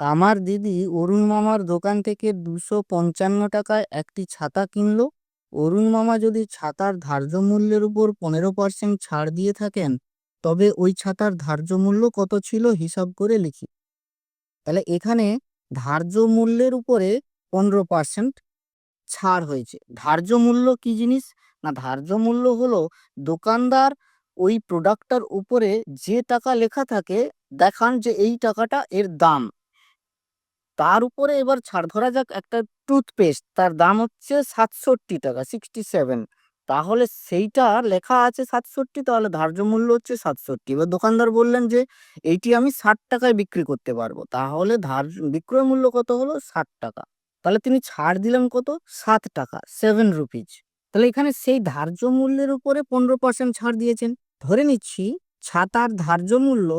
আমার দিদি অরুণ মামার দোকান থেকে দুশো পঞ্চান্ন টাকায় একটি ছাতা কিনলো। অরুণ মামা যদি ছাতার ধার্য মূল্যের উপর পনেরো পার্সেন্ট ছাড় দিয়ে থাকেন, তবে ওই ছাতার ধার্য মূল্য কত ছিল হিসাব করে লিখি। তাহলে এখানে ধার্য মূল্যের উপরে পনেরো পার্সেন্ট ছাড় হয়েছে। ধার্য মূল্য কি জিনিস? না, ধার্য মূল্য হলো দোকানদার ওই প্রোডাক্টটার উপরে যে টাকা লেখা থাকে, দেখান যে এই টাকাটা এর দাম। তার উপরে এবার ছাড় ধরা যাক একটা টুথপেস্ট তার দাম হচ্ছে সাতষট্টি টাকা সিক্সটি সেভেন তাহলে সেইটা লেখা আছে সাতষট্টি, তাহলে ধার্য মূল্য হচ্ছে সাতষট্টি। এবার দোকানদার বললেন যে, এইটি আমি ষাট টাকায় বিক্রি করতে পারব। তাহলে ধার, বিক্রয় মূল্য কত হলো? ষাট টাকা। তাহলে তিনি ছাড় দিলেন কত? সাত টাকা সেভেন রুপিজ তাহলে এখানে সেই ধার্য মূল্যের উপরে পনেরো পার্সেন্ট ছাড় দিয়েছেন। ধরে নিচ্ছি, ছাতার ধার্য মূল্য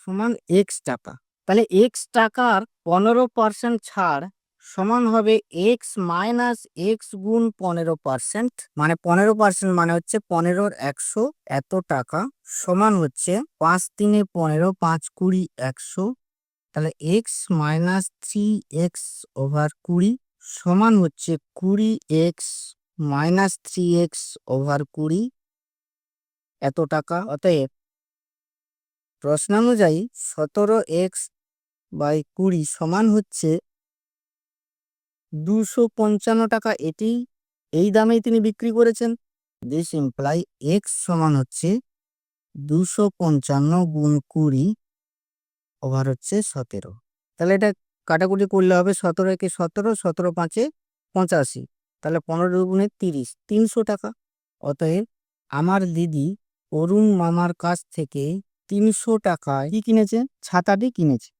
সমান এক্স টাকা। তাহলে এক্স টাকার পনেরো পার্সেন্ট ছাড় সমান হবে এক্স মাইনাস এক্স গুণ পনেরো পার্সেন্ট মানে পনেরো পার্সেন্ট মানে হচ্ছে পনেরোর একশো এত টাকা সমান হচ্ছে পাঁচ তিনে পনেরো, পাঁচ কুড়ি একশো। তাহলে x minus three x over কুড়ি সমান হচ্ছে কুড়ি x minus three x over কুড়ি এত টাকা। অতএব প্রশ্নানুযায়ী সতেরো এক্স বাই কুড়ি সমান হচ্ছে দুশো পঞ্চান্ন টাকা। এটি এই দামেই তিনি বিক্রি করেছেন। দিস ইমপ্লাই এক্স সমান হচ্ছে দুশো পঞ্চান্ন গুণ কুড়ি ওভার হচ্ছে সতেরো। তাহলে এটা কাটাকুটি করলে হবে সতেরো একে সতেরো সতেরো পাঁচে পঁচাশি। তাহলে পনেরো গুণে তিরিশ, তিনশো টাকা। অতএব আমার দিদি অরুণ মামার কাছ থেকে তিনশো টাকায় কি কিনেছে? ছাতাটি কিনেছে।